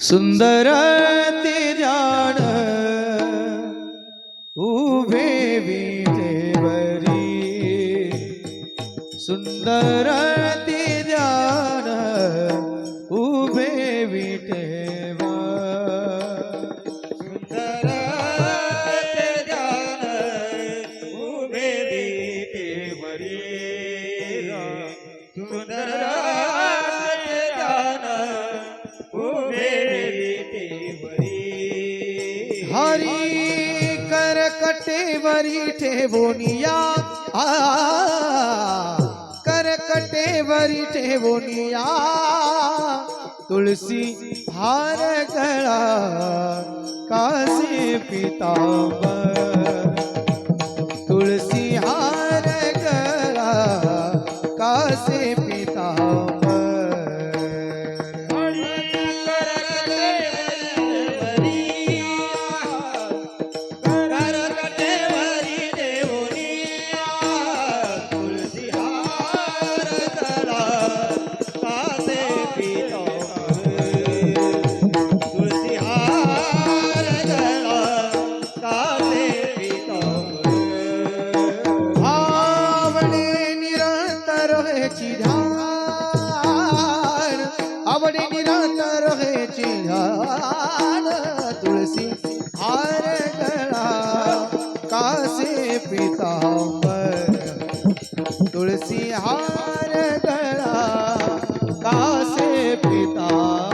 सुंदर ते जाण उभे विजेवरी सुंदर हरी करकटेवरी ठेवोनिया करकटेवरी ठेवोनिया तुलसी हार गळा कासे पितांबर? तुलसी हार गळा कासे पिता निरंतर हे चिहान तुलसी हार गला कासे पितांबर तुलसी हार गला कासे पिता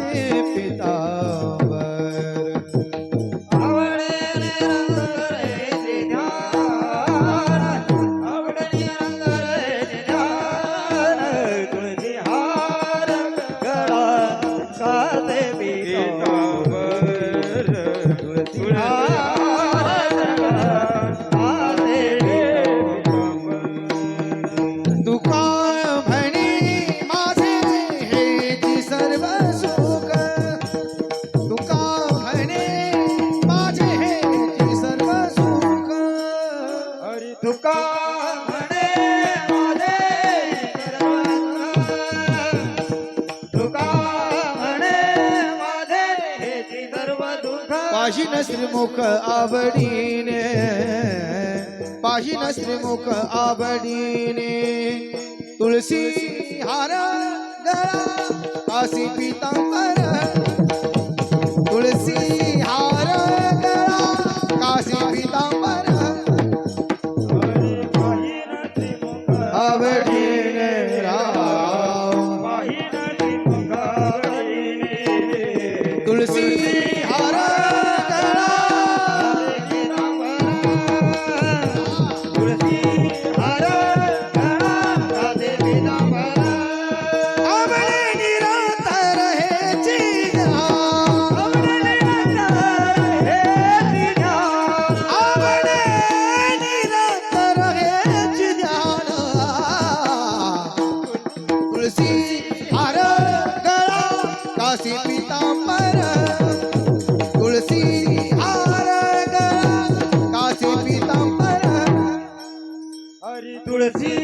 faces. पाशी श्रीमुख आवडीने पाशी श्रीमुख आवडीने. तुळसी हार गळा असी पितांबर तुळसी तुळसी हार गळा काशी पितांबर. तुळसी हार गळा काशी पितांबर. हरी तुलसी